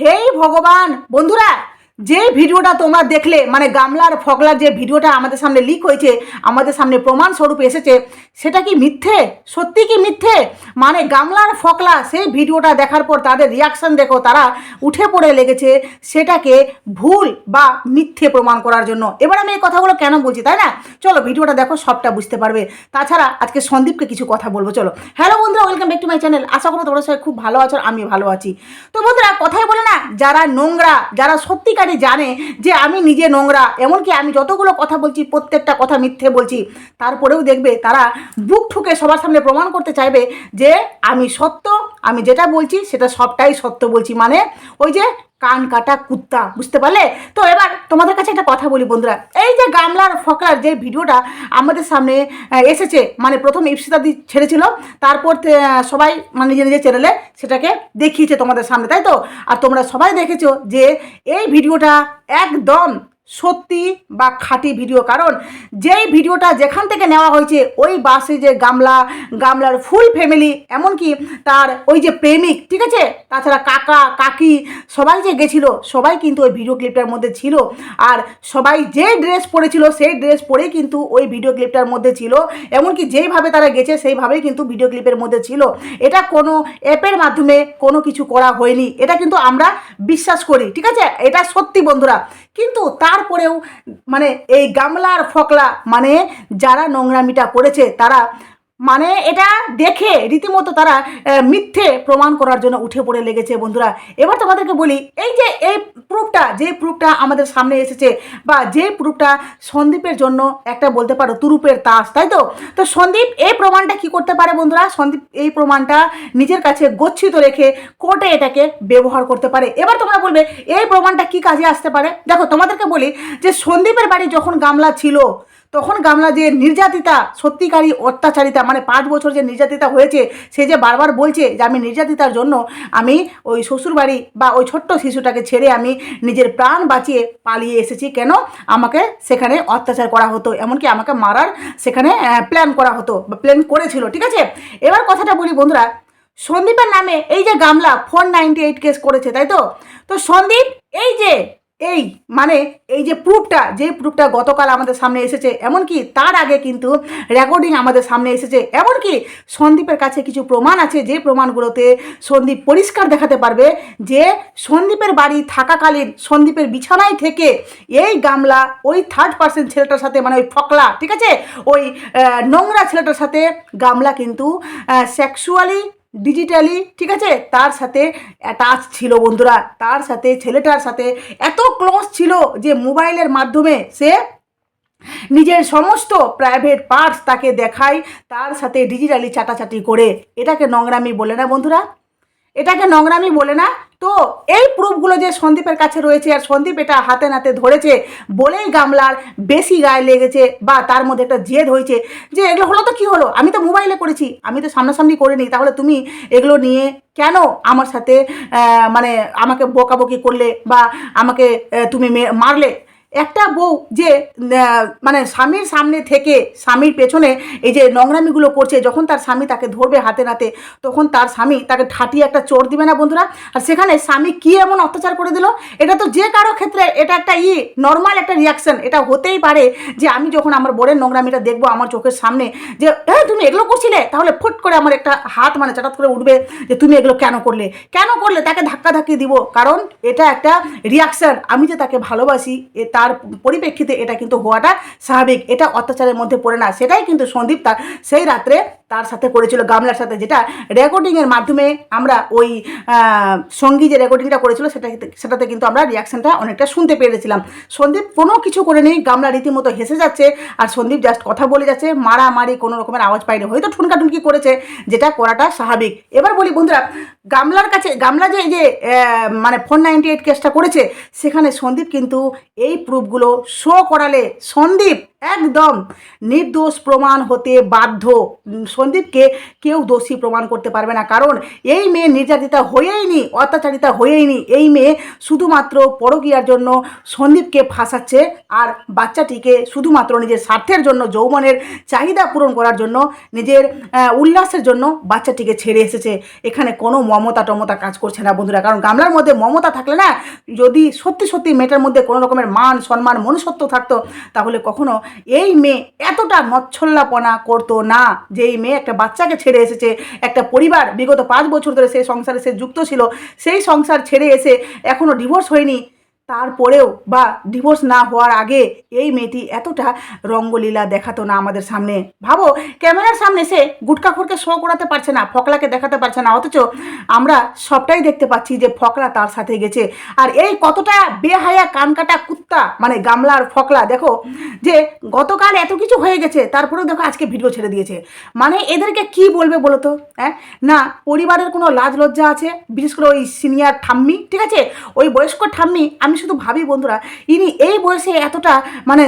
হেই ভগবান! বন্ধুরা, যে ভিডিওটা তোমরা দেখলে মানে গামলার ফগলার যে ভিডিওটা আমাদের সামনে লিক হয়েছে, আমাদের সামনে প্রমাণ স্বরূপ এসেছে সেটা কি মিথ্যে? সত্যি কি মিথ্যে? মানে গামলার ফকলা, সেই ভিডিওটা দেখার পর তাদের রিয়াকশন দেখো, তারা উঠে পড়ে লেগেছে সেটাকে ভুল বা মিথ্যে প্রমাণ করার জন্য। এবার আমি এই কথাগুলো কেন বলছি, তাই না? চলো ভিডিওটা দেখো, সবটা বুঝতে পারবে। তাছাড়া আজকে সন্দীপকে কিছু কথা বলব, চলো। হ্যালো বন্ধুরা welcome back to my channel আশা করব তোমরা সবাই খুব ভালো আছো আমি ভালো আছি। তো বন্ধুরা, কথাই বলে না, যারা নোংরা, যারা সত্যিকারই জানে যে আমি নিজে নোংরা, এমনকি আমি যতগুলো কথা বলছি, প্রত্যেকটা কথা মিথ্যে বলছি, তারপরেও দেখবে তারা বুক ঠুকে সবার সামনে প্রমাণ করতে চাইবে যে আমি সত্য, আমি যেটা বলছি সেটা সবটাই সত্য বলছি। মানে ওই যে কান কাটা কুত্তা, বুঝতে পারলে? তো এবার তোমাদের কাছে একটা কথা বলি বন্ধুরা। এই যে গামলার ফকলার যে ভিডিওটা আমাদের সামনে এসেছে মানে প্রথম ইপসিতাদি ছেড়েছিল, তারপর সবাই মানে নিজে নিজে চ্যানেলে সেটাকে দেখিয়েছে তোমাদের সামনে, তাই তো? আর তোমরা সবাই দেখেছ যে এই ভিডিওটা একদম সত্যি বা খাঁটি ভিডিও। কারণ যেই ভিডিওটা যেখান থেকে নেওয়া হয়েছে, ওই বাসে যে গামলা, গামলার ফুল ফ্যামিলি এমনকি তার ওই যে প্রেমিক, ঠিক আছে? তাছাড়া কাকা, কাকি, সবাই যে গেছিল, সবাই কিন্তু ওই ভিডিও ক্লিপটার মধ্যে ছিল। আর সবাই যে ড্রেস পরেছিল, সেই ড্রেস পরেই কিন্তু ওই ভিডিও ক্লিপটার মধ্যে ছিল। এমনকি যেইভাবে তারা গেছে, সেইভাবেই কিন্তু ভিডিও ক্লিপের মধ্যে ছিল। এটা কোনো অ্যাপের মাধ্যমে কোনো কিছু করা হয়নি। এটা কিন্তু আমরা বিশ্বাস করি, ঠিক আছে? এটা সত্যি বন্ধুরা। কিন্তু তারপরেও মানে এই গামলার ফকলা মানে যারা নোংরামিটা করেছে তারা মানে এটা দেখে রীতিমতো তারা মিথ্যে প্রমাণ করার জন্য উঠে পড়ে লেগেছে বন্ধুরা। এবার তোমাদেরকে বলি, এই যে এই প্রুফটা, যে প্রুফটা আমাদের সামনে এসেছে, বা যে প্রুফটা সন্দীপের জন্য একটা বলতে পারো তুরুপের তাস, তাই তো? তো সন্দীপ এই প্রমাণটা কি করতে পারে বন্ধুরা? সন্দীপ এই প্রমাণটা নিজের কাছে গচ্ছিত রেখে কোর্টে এটাকে ব্যবহার করতে পারে। এবার তোমরা বলবে, এই প্রমাণটা কি কাজে আসতে পারে? দেখো, তোমাদেরকে বলি যে সন্দীপের বাড়ি যখন গামলা ছিল তখন গামলা যে নির্যাতিতা সত্যিকারী অত্যাচারিতা মানে পাঁচ বছর যে নির্যাতিতা হয়েছে, সে যে বারবার বলছে যে আমি নির্যাতিতার জন্য আমি ওই শ্বশুরবাড়ি বা ওই ছোট্ট শিশুটাকে ছেড়ে আমি নিজের প্রাণ বাঁচিয়ে পালিয়ে এসেছি। কেন? আমাকে সেখানে অত্যাচার করা হতো, এমনকি আমাকে মারার সেখানে প্ল্যান করা হতো বা প্ল্যান করেছিল, ঠিক আছে? এবার কথাটা বলি বন্ধুরা, সন্দীপের নামে এই যে গামলা ফোর নাইনটি এইট কেস করেছে, তাই তো? তো সন্দীপ, এই যে এই মানে এই যে প্রুফটা যে প্রুফটা গতকাল আমাদের সামনে এসেছে, এমনকি তার আগে কিন্তু রেকর্ডিং আমাদের সামনে এসেছে, এমনকি সন্দীপের কাছে কিছু প্রমাণ আছে, যে প্রমাণগুলোতে সন্দীপ পরিষ্কার দেখাতে পারবে যে সন্দীপের বাড়ি থাকাকালীন সন্দীপের বিছানায় থেকে এই গামলা ওই থার্ড পার্সেন্ট ছেলেটার সাথে মানে ওই ফকলা, ঠিক আছে? ওই নোংরা ছেলেটার সাথে গামলা কিন্তু সেক্সুয়ালি ডিজিটালি ঠিক আছে? তার সাথে অ্যাটাচ ছিল বন্ধুরা, তার সাথে ছেলেটার সাথে এত ক্লোজ ছিল যে মোবাইলের মাধ্যমে সে নিজের সমস্ত প্রাইভেট পার্টস তাকে দেখায়, তার সাথে ডিজিটালি চাটাচাটি করে। এটাকে নোংরামি বলে না বন্ধুরা। এটাকে নোংরামি বলে না। তো এই প্রুফগুলো যে সন্দীপের কাছে রয়েছে আর সন্দীপ এটা হাতে নাতে ধরেছে, বলেই গামলার বেশি গায়ে লেগেছে বা তার মধ্যে একটা জেদ হয়েছে যে এগুলো হলো তো কি হলো? আমি তো মোবাইলে করেছি, আমি তো সামনাসামনি করিনি তাহলে তুমি এগুলো নিয়ে কেন আমার সাথে মানে আমাকে বকাবকি করলে বা আমাকে তুমি মারলে? একটা বউ যে মানে স্বামীর সামনে থেকে স্বামীর পেছনে এই যে নোংরামিগুলো করছে, যখন তার স্বামী তাকে ধরবে হাতে নাতে, তখন তার স্বামী তাকে ঠাটিয়ে একটা চোর দিবে না বন্ধুরা? আর সেখানে স্বামী কি এমন অত্যাচার করে দিল? এটা তো যে কারও ক্ষেত্রে এটা একটা ই নর্মাল একটা রিয়াকশন এটা হতেই পারে যে আমি যখন আমার বোনের নোংরামিটা দেখব আমার চোখের সামনে, যে হ্যাঁ তুমি এগুলো করছিলে? তাহলে ফুট করে আমার একটা হাত মানে চাটাত করে উঠবে যে, তুমি এগুলো কেন করলে? কেন করলে? তাকে ধাক্কা ধাক্কি দিব। কারণ এটা একটা রিয়াকশন আমি যে তাকে ভালোবাসি, এ তার পরিপ্রেক্ষিতে এটা কিন্তু হওয়াটা স্বাভাবিক। এটা অত্যাচারের মধ্যে পড়ে না। সেটাই কিন্তু সন্দীপ তার সেই রাত্রে তার সাথে করেছিল গামলার সাথে, যেটা রেকর্ডিংয়ের মাধ্যমে আমরা ওই সঙ্গী যে রেকর্ডিংটা করেছিল সেটা সেটাতে কিন্তু আমরা রিয়াকশনটা অনেকটা শুনতে পেরেছিলাম। সন্দীপ কোনো কিছু করে নেই গামলা রীতিমতো হেসে যাচ্ছে, আর সন্দীপ জাস্ট কথা বলে যাচ্ছে, মারামারি কোনো রকমের আওয়াজ পাইনি হয়তো ঠুনকা টুনকি করেছে, যেটা করাটা স্বাভাবিক। এবার বলি বন্ধুরা, গামলার কাছে, গামলা যে যে মানে ফোর নাইনটি এইট কেসটা করেছে, সেখানে সন্দীপ কিন্তু এই প্রুফগুলো শো করালে সন্দীপ একদম নির্দোষ প্রমাণ হতে বাধ্য। সন্দীপকে কেউ দোষী প্রমাণ করতে পারবে না। কারণ এই মেয়ে নির্যাতিতা হয়েইনি, অত্যাচারিতা হয়েইনি। এই মেয়ে শুধুমাত্র পরকীয়ার জন্য সন্দীপকে ফাঁসাচ্ছে আর বাচ্চাটিকে শুধুমাত্র নিজের স্বার্থের জন্য, যৌবনের চাহিদা পূরণ করার জন্য, নিজের উল্লাসের জন্য বাচ্চাটিকে ছেড়ে এসেছে। এখানে কোনো মমতা টমতা কাজ করছে না বন্ধুরা। কারণ গামলার মধ্যে মমতা থাকলে না, যদি সত্যি সত্যি মেয়েটার মধ্যে কোনো রকমের মান, সম্মান, মনুষ্যত্ব থাকতো, তাহলে কখনো এই মেয়ে এতটা মচ্ছল্লাপনা করতো না যে এই মেয়ে একটা বাচ্চাকে ছেড়ে এসেছে, একটা পরিবার বিগত পাঁচ বছর ধরে সেই সংসারে সে যুক্ত ছিল, সেই সংসার ছেড়ে এসে এখনও ডিভোর্স হয়নি। তারপরেও বা ডিভোর্স না হওয়ার আগে এই মেয়েটি এতটা রঙ্গলীলা দেখাতো না আমাদের সামনে। ভাবো, ক্যামেরার সামনে সে গুটকাখোরকে শো করাতে পারছে না, ফকলাকে দেখাতে পারছে না, অথচ আমরা সবটাই দেখতে পাচ্ছি যে ফকলা তার সাথে গেছে। আর এই কতটা বেহায়া কানকাটা কুত্তা মানে গামলার ফকলা, দেখো, যে গতকাল এত কিছু হয়ে গেছে, তারপরেও দেখো আজকে ভিডিও ছেড়ে দিয়েছে। মানে এদেরকে কি বলবে বলো তো হ্যাঁ? না, পরিবারের কোনো লাজ লজ্জা আছে, বিশেষ করে ওই সিনিয়র ঠাম্মি, ঠিক আছে? ওই বয়স্ক ঠাম্মি, আমি শুধু ভাবি বন্ধুরা, ইনি এই বয়সে এতটা মানে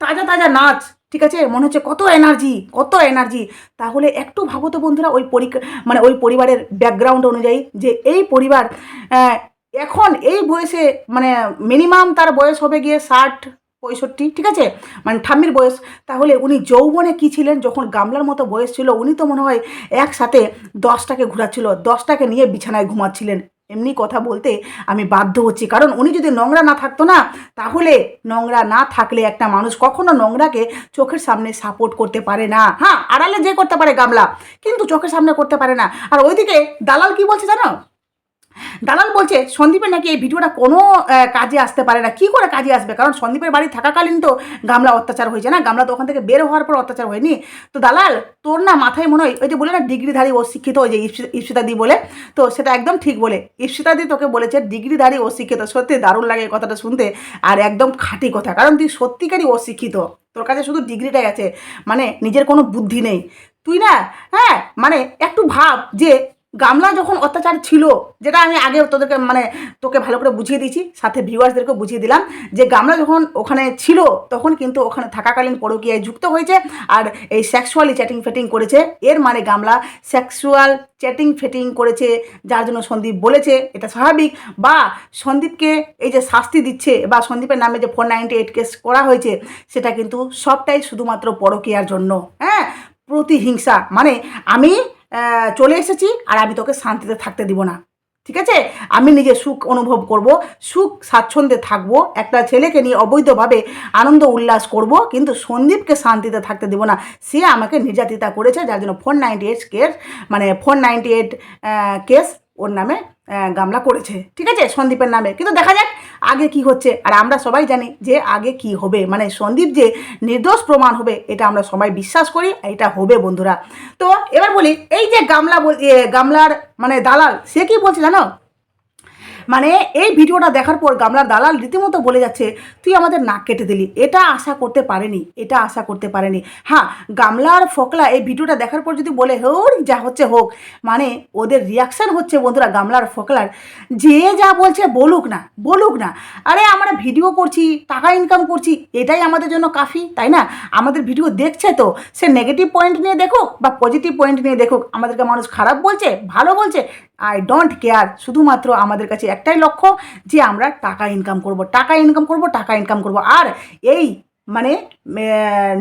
তাজা তাজা নাচ, ঠিক আছে? মনে হচ্ছে কত এনার্জি কত এনার্জি তাহলে একটু ভাবো তো বন্ধুরা, ওই পরীক্ষা মানে ওই পরিবারের ব্যাকগ্রাউন্ড অনুযায়ী যে এই পরিবার এখন এই বয়সে মানে মিনিমাম তার বয়স হবে গিয়ে ষাট, পঁয়ষট্টি, ঠিক আছে? মানে ঠাম্মির বয়স। তাহলে উনি যৌবনে কী ছিলেন? যখন গামলার মতো বয়স ছিল, উনি তো মনে হয় একসাথে দশটাকে ঘোরাচ্ছিল, দশটাকে নিয়ে বিছানায় ঘুমাচ্ছিলেন। এমনি কথা বলতে আমি বাধ্য হচ্ছি। কারণ উনি যদি নোংরা না থাকতো না, তাহলে নোংরা না থাকলে একটা মানুষ কখনো নোংরাকে চোখের সামনে সাপোর্ট করতে পারে না। হ্যাঁ আড়ালে যে করতে পারে গামলা, কিন্তু চোখের সামনে করতে পারে না। আর ওইদিকে দালাল কি বলছে জানো? দালাল বলছে, সন্দীপের নাকি এই ভিডিওটা কোনো কাজে আসতে পারে না। কি করে কাজে আসবে? কারণ সন্দীপের বাড়ি থাকাকালীন তো গামলা অত্যাচার হয়েছে না? গামলা তো ওখান থেকে বের হওয়ার পর অত্যাচার হয়নি। তো দালাল, তোর না মাথায় মনে হয়, ওই যে বলে না, ডিগ্রিধারী ও শিক্ষিত ওই যে ইপসি- ইপসিতাদি বলে, তো সেটা একদম ঠিক বলে। ইপসিতাদি তোকে বলেছে, ডিগ্রিধারী ও শিক্ষিত সত্যি দারুণ লাগে কথাটা শুনতে, আর একদম খাঁটি কথা। কারণ তুই সত্যিকারই অশিক্ষিত। তোর কাছে শুধু ডিগ্রিটাই আছে মানে নিজের কোনো বুদ্ধি নেই। তুই না হ্যাঁ মানে একটু ভাব যে গামলা যখন অত্যাচার ছিল, যেটা আমি আগে তোদেরকে মানে তোকে ভালো করে বুঝিয়ে দিয়েছি, সাথে ভিউয়ার্সদেরকেও বুঝিয়ে দিলাম, যে গামলা যখন ওখানে ছিল, তখন কিন্তু ওখানে থাকাকালীন পরকীয়ায় যুক্ত হয়েছে আর এই সেক্সুয়ালি চ্যাটিং ফেটিং করেছে। এর মানে গামলা সেক্সুয়াল চ্যাটিং ফেটিং করেছে, যার জন্য সন্দীপ বলেছে, এটা স্বাভাবিক। বা সন্দীপকে এই যে শাস্তি দিচ্ছে বা সন্দীপের নামে যে ফোর নাইনটি এইট কেস করা হয়েছে, সেটা কিন্তু সবটাই শুধুমাত্র পরকীয়ার জন্য। হ্যাঁ প্রতিহিংসা। মানে আমি চলে এসেছি আর আমি তোকে শান্তিতে থাকতে দিব না। ঠিক আছে? আমি নিজে সুখ অনুভব করব, সুখ স্বাচ্ছন্দ্যে থাকব, একটা ছেলেকে নিয়ে অবৈধভাবে আনন্দ উল্লাস করব, কিন্তু সন্দীপকে শান্তিতে থাকতে দেবো না। সে আমাকে নির্যাতিতা করেছে, যার জন্য ফোর নাইনটি এইট কেস মানে ফোর নাইনটি এইট কেস ওর নামে গামলা করেছে। ঠিক আছে? সন্দীপের নামে। কিন্তু দেখা যাক আগে কি হচ্ছে। আর আমরা সবাই জানি যে আগে কি হবে। মানে সন্দীপ যে নির্দোষ প্রমাণ হবে, এটা আমরা সবাই বিশ্বাস করি, এটা হবে বন্ধুরা। তো এবার বলি, এই যে গামলা গামলার মানে দালাল, সে কি বলছে জানো? মানে এই ভিডিওটা দেখার পর গামলার দালাল রীতিমতো বলে যাচ্ছে, তুই আমাদের নাক কেটে দিলি। এটা আশা করতে পারেনি, এটা আশা করতে পারেনি। হ্যাঁ গামলার ফকলা এই ভিডিওটা দেখার পর যদি বলে হোক যা হচ্ছে হোক। মানে ওদের রিয়াকশান হচ্ছে বন্ধুরা গামলার ফকলার। যে যা বলছে বলুক না বলুক না। আরে আমরা ভিডিও করছি, টাকা ইনকাম করছি, এটাই আমাদের জন্য কাফি, তাই না? আমাদের ভিডিও দেখছে তো, সে নেগেটিভ পয়েন্ট নিয়ে দেখুক বা পজিটিভ পয়েন্ট নিয়ে দেখুক। আমাদেরকে মানুষ খারাপ বলছে, ভালো বলছে আই ডোন্ট কেয়ার শুধুমাত্র আমাদের কাছে একটাই লক্ষ্য যে আমরা টাকা ইনকাম করব। টাকা ইনকাম করব, টাকা ইনকাম করব। আর এই মানে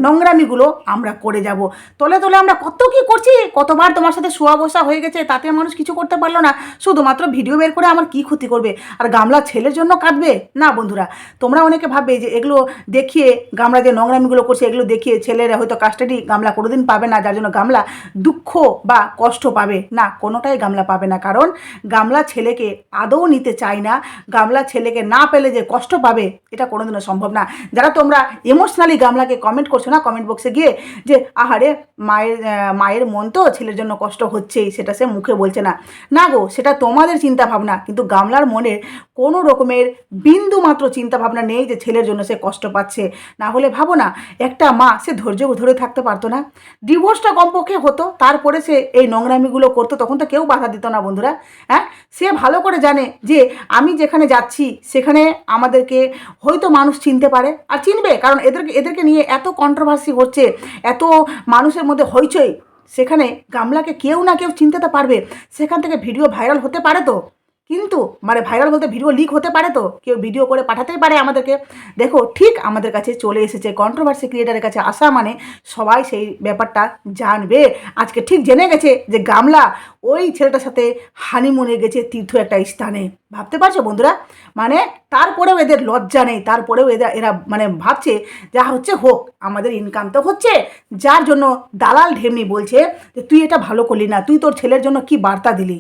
নোংরামিগুলো আমরা করে যাব। তলে তলে আমরা কত কি করছি? কতবার তোমার সাথে শোয়া বসা হয়ে গেছে, তাতে মানুষ কিছু করতে পারল না। শুধুমাত্র ভিডিও বের করে আমার কি ক্ষতি করবে? আর গামলা ছেলের জন্য কাঁদবে? না বন্ধুরা, তোমরা অনেকে ভাববে যে এগুলো দেখিয়ে গামলা যে নোংরামিগুলো করছে, এগুলো দেখিয়ে ছেলেরা হয়তো কাস্টাডি গামলা কোনোদিন পাবে না, যার জন্য গামলা দুঃখ বা কষ্ট পাবে। না, কোনোটাই গামলা পাবে না। কারণ গামলা ছেলেকে আদৌ নিতে চায় না। গামলা ছেলেকে না পেলে যে কষ্ট পাবে, এটা কোনোদিনও সম্ভব না। যারা তোমরা ইমোশনালি গামলাকে কমেন্ট করছ না? কমেন্ট বক্সে গিয়ে যে, আহারে, মায়ের মায়ের মন তো ছেলের জন্য কষ্ট হচ্ছেই, সেটা সে মুখে বলছে না। না গো, সেটা তোমাদের চিন্তা ভাবনা কিন্তু গামলার মনের কোনো রকমের বিন্দু মাত্র চিন্তা ভাবনা নেই যে ছেলের জন্য সে কষ্ট পাচ্ছে। না হলে ভাবো না, একটা মা, সে ধৈর্য ধরে থাকতে পারতো না। ডিভোর্সটা কমপক্ষে হতো, তারপরে সে এই নোংরামিগুলো করতো, তখন তো কেউ বাধা দিত না বন্ধুরা হ্যাঁ? সে ভালো করে জানে যে, আমি যেখানে যাচ্ছি, সেখানে আমাদেরকে হয়তো মানুষ চিনতে পারে, আর চিনবে, কারণ এদেরকে এদেরকে নিয়ে এত কন্ট্রোভার্সি হচ্ছে, এত মানুষের মধ্যে হইচই, সেখানে গামলাকে কেউ না কেউ চিনতে তো পারবে, সেখান থেকে ভিডিও ভাইরাল হতে পারে তো? কিন্তু মানে ভাইরাল বলতে ভিডিও লিক হতে পারে তো, কেউ ভিডিও করে পাঠাতেই পারে আমাদেরকে। দেখো, ঠিক আমাদের কাছে চলে এসেছে কন্ট্রোভার্সি ক্রিয়েটারের কাছে আসা মানে সবাই সেই ব্যাপারটা জানবে। আজকে ঠিক জেনে গেছে যে গামলা ওই ছেলেটার সাথে হানিমুনে গেছে তীর্থ একটা স্থানে। ভাবতে পারছ বন্ধুরা? মানে তারপরেও এদের লজ্জা নেই, তারপরেও এরা এরা মানে ভাবছে যা হচ্ছে হোক, আমাদের ইনকাম তো হচ্ছে। যার জন্য দালাল ঢেমনি বলছে যে, তুই এটা ভালো করলি না, তুই তোর ছেলের জন্য কি বার্তা দিলি?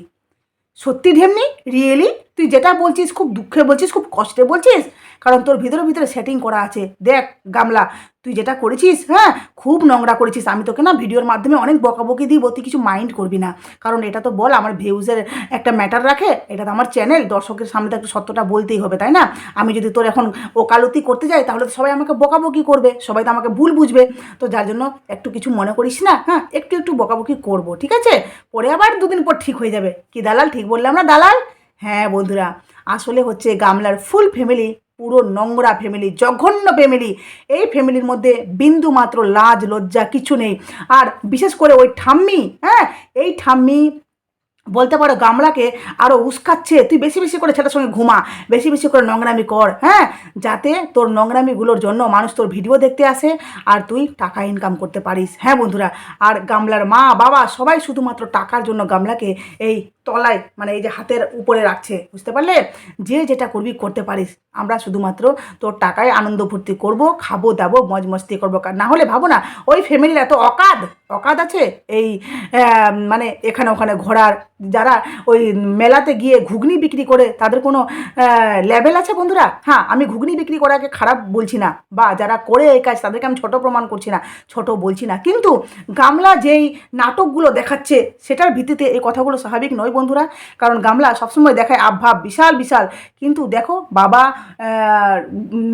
সত্যি ঢেমনি? রিয়েলি তুই যেটা বলছিস, খুব দুঃখে বলছিস, খুব কষ্টে বলছিস, কারণ তোর ভিতরে ভিতরে সেটিং করা আছে। দেখ, গামলা, তুই যেটা করেছিস হ্যাঁ খুব নোংরা করেছিস। আমি তোকে না ভিডিওর মাধ্যমে অনেক বকাবকি দিব, তুই কিছু মাইন্ড করবি না। কারণ এটা তো বল, আমার ভিউজের একটা ম্যাটার রাখে, এটা তো আমার চ্যানেল দর্শকের সামনে তো একটু সত্যটা বলতেই হবে, তাই না? আমি যদি তোর এখন ওকালতি করতে যাই, তাহলে তো সবাই আমাকে বকাবকি করবে, সবাই তো আমাকে ভুল বুঝবে। তো যার জন্য একটু কিছু মনে করিস না হ্যাঁ একটু একটু বকাবকি করব, ঠিক আছে? পরে আবার দুদিন পর ঠিক হয়ে যাবে। কি দালাল? ঠিক বললাম না, দালাল? হ্যাঁ বন্ধুরা, আসলে হচ্ছে গামলার ফুল ফ্যামিলি পুরো নোংরা ফ্যামিলি জঘন্য ফ্যামিলি এই ফ্যামিলির মধ্যে বিন্দু মাত্র লাজ, লজ্জা কিছু নেই। আর বিশেষ করে ওই ঠাম্মি হ্যাঁ এই ঠাম্মি বলতে পারো গামলাকে আরও উস্কাচ্ছে, তুই বেশি বেশি করে ছেলের সঙ্গে ঘুমা, বেশি বেশি করে নোংরামি কর হ্যাঁ যাতে তোর নোংরামিগুলোর জন্য মানুষ তোর ভিডিও দেখতে আসে আর তুই টাকা ইনকাম করতে পারিস। হ্যাঁ বন্ধুরা, আর গামলার মা, বাবা সবাই শুধুমাত্র টাকার জন্য গামলাকে এই তলায় মানে এই যে হাতের উপরে রাখছে, বুঝতে পারলে? যে যেটা করবি করতে পারিস। আমরা শুধুমাত্র তোর টাকায় আনন্দ ফুর্তি করব, খাব, দাবো, মজ মস্তি করব। না হলে ভাবো না, ওই ফ্যামিলির এত অকাদ অকাদ আছে? এই মানে এখানে ওখানে ঘোরার, যারা ওই মেলাতে গিয়ে ঘুগনি বিক্রি করে, তাদের কোনো লেভেল আছে বন্ধুরা? হ্যাঁ আমি ঘুগনি বিক্রি করাকে খারাপ বলছি না, বা যারা করে এই কাজ, তাদেরকে আমি ছোট প্রমাণ করছি না, ছোট বলছি না। কিন্তু গামলা যেই নাটকগুলো দেখাচ্ছে, সেটার ভিত্তিতে এই কথাগুলো স্বাভাবিক নয় বন্ধুরা, কারণ গামলা সবসময় দেখায় আভাব বিশাল বিশাল। কিন্তু দেখো, বাবা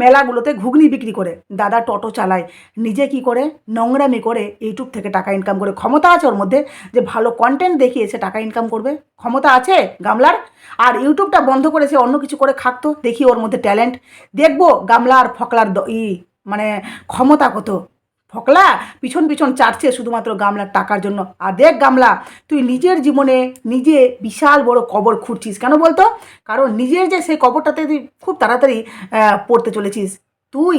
মেলাগুলোতে ঘুগনি বিক্রি করে, দাদা টোটো চালায়, নিজে কি করে, নোংরামি করে ইউটিউব থেকে টাকা ইনকাম করে। ক্ষমতা আছে ওর মধ্যে যে ভালো কন্টেন্ট দেখিয়ে সে টাকা ইনকাম করবে। ক্ষমতা আছে গামলার? আর ইউটিউবটা বন্ধ করে সে অন্য কিছু করে খাকতো দেখি ওর মধ্যে ট্যালেন্ট দেখব গামলার ফকলার দ- ই মানে ক্ষমতা কত। ফকলা, পিছন পিছন চাটছে শুধুমাত্র গামলার টাকার জন্য। আর দেখ গামলা, তুই নিজের জীবনে নিজে বিশাল বড় কবর খুঁড়ছিস, কেন বলতো? কারণ নিজের যে সেই কবরটাতে তুই খুব তাড়াতাড়ি পড়তে চলেছিস। তুই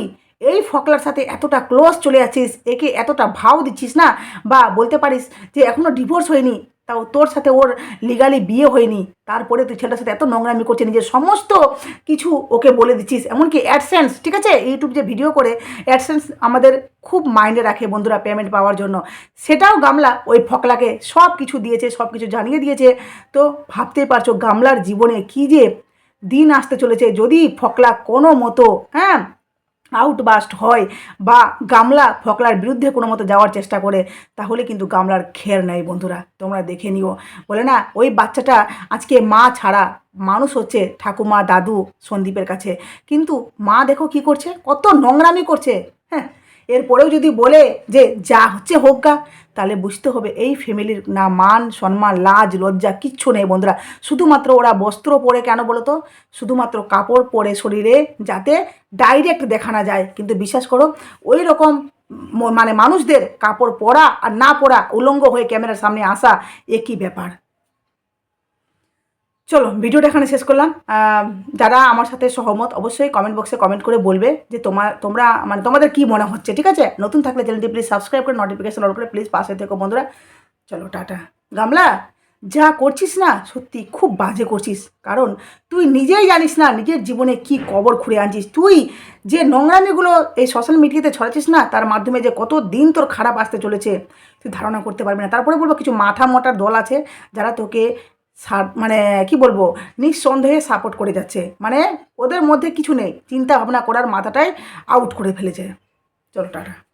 এই ফকলার সাথে এতটা ক্লোজ চলে আছিস একে এতটা ভাও দিচ্ছিস না? বা বলতে পারিস যে এখনও ডিভোর্স হয়নি তাও তোর সাথে ওর লিগালি বিয়ে হয়নি। তারপরে তুই ছেলেটার সাথে এত নোংরামি করছে নিজের সমস্ত কিছু ওকে বলে দিচ্ছিস, এমনকি অ্যাডসেন্স ঠিক আছে? ইউটিউব যে ভিডিও করে অ্যাডসেন্স আমাদের খুব মাইন্ডে রাখে বন্ধুরা পেমেন্ট পাওয়ার জন্য। সেটাও গামলা ওই ফকলাকে সব কিছু দিয়েছে, সব কিছু জানিয়ে দিয়েছে। তো ভাবতেই পারছ গামলার জীবনে কী যে দিন আসতে চলেছে, যদি ফকলা কোনো মতো হ্যাঁ আউটবাস্ট হয় বা গামলা ফকলার বিরুদ্ধে কোনো মতো যাওয়ার চেষ্টা করে, তাহলে কিন্তু গামলার খের নেই বন্ধুরা। তোমরা দেখে নিও। বলে না, ওই বাচ্চাটা আজকে মা ছাড়া মানুষ হচ্ছে ঠাকুমা, দাদু, সন্দীপের কাছে। কিন্তু মা দেখো কি করছে? কত নোংরামি করছে। হ্যাঁ এরপরেও যদি বলে যে যা হচ্ছে হোক গা তাহলে বুঝতে হবে এই ফ্যামিলির না মান, সম্মান, লাজ, লজ্জা কিচ্ছু নেই বন্ধুরা। শুধুমাত্র ওরা বস্ত্র পরে কেন বলো তো? শুধুমাত্র কাপড় পরে শরীরে যাতে ডাইরেক্ট দেখানো যায়। কিন্তু বিশ্বাস করো, ওই রকম মানে মানুষদের কাপড় পরা আর না পরা, উলঙ্গ হয়ে ক্যামেরার সামনে আসা একই ব্যাপার? চলো, ভিডিওটা এখানে শেষ করলাম। যারা আমার সাথে সহমত, অবশ্যই কমেন্ট বক্সে কমেন্ট করে বলবে যে তোমার তোমরা মানে তোমাদের কি মনে হচ্ছে, ঠিক আছে? নতুন থাকলে চ্যানেলটি প্লিজ সাবস্ক্রাইব করে নোটিফিকেশন অন করে প্লিজ পাশে থেকো, বন্ধুরা। চলো, টাটা। গামলা, যা করছিস না, সত্যি খুব বাজে করছিস। কারণ তুই নিজেই জানিস না, নিজের জীবনে কি কবর খুঁড়ে আনছিস। তুই যে নোংরামিগুলো এই সোশ্যাল মিডিয়াতে ছড়াচ্ছিস না, তার মাধ্যমে যে কত দিন তোর খারাপ আসতে চলেছে, তুই ধারণা করতে পারবি না। তারপরে বলব, কিছু মাথা মোটার দল আছে যারা তোকে মানে কি বলব, নিঃসন্দেহে সাপোর্ট করে যাচ্ছে। মানে ওদের মধ্যে কিছু নেই। চিন্তা ভাবনা করার মাথাটাই আউট করে ফেলেছে। চলো টাটা।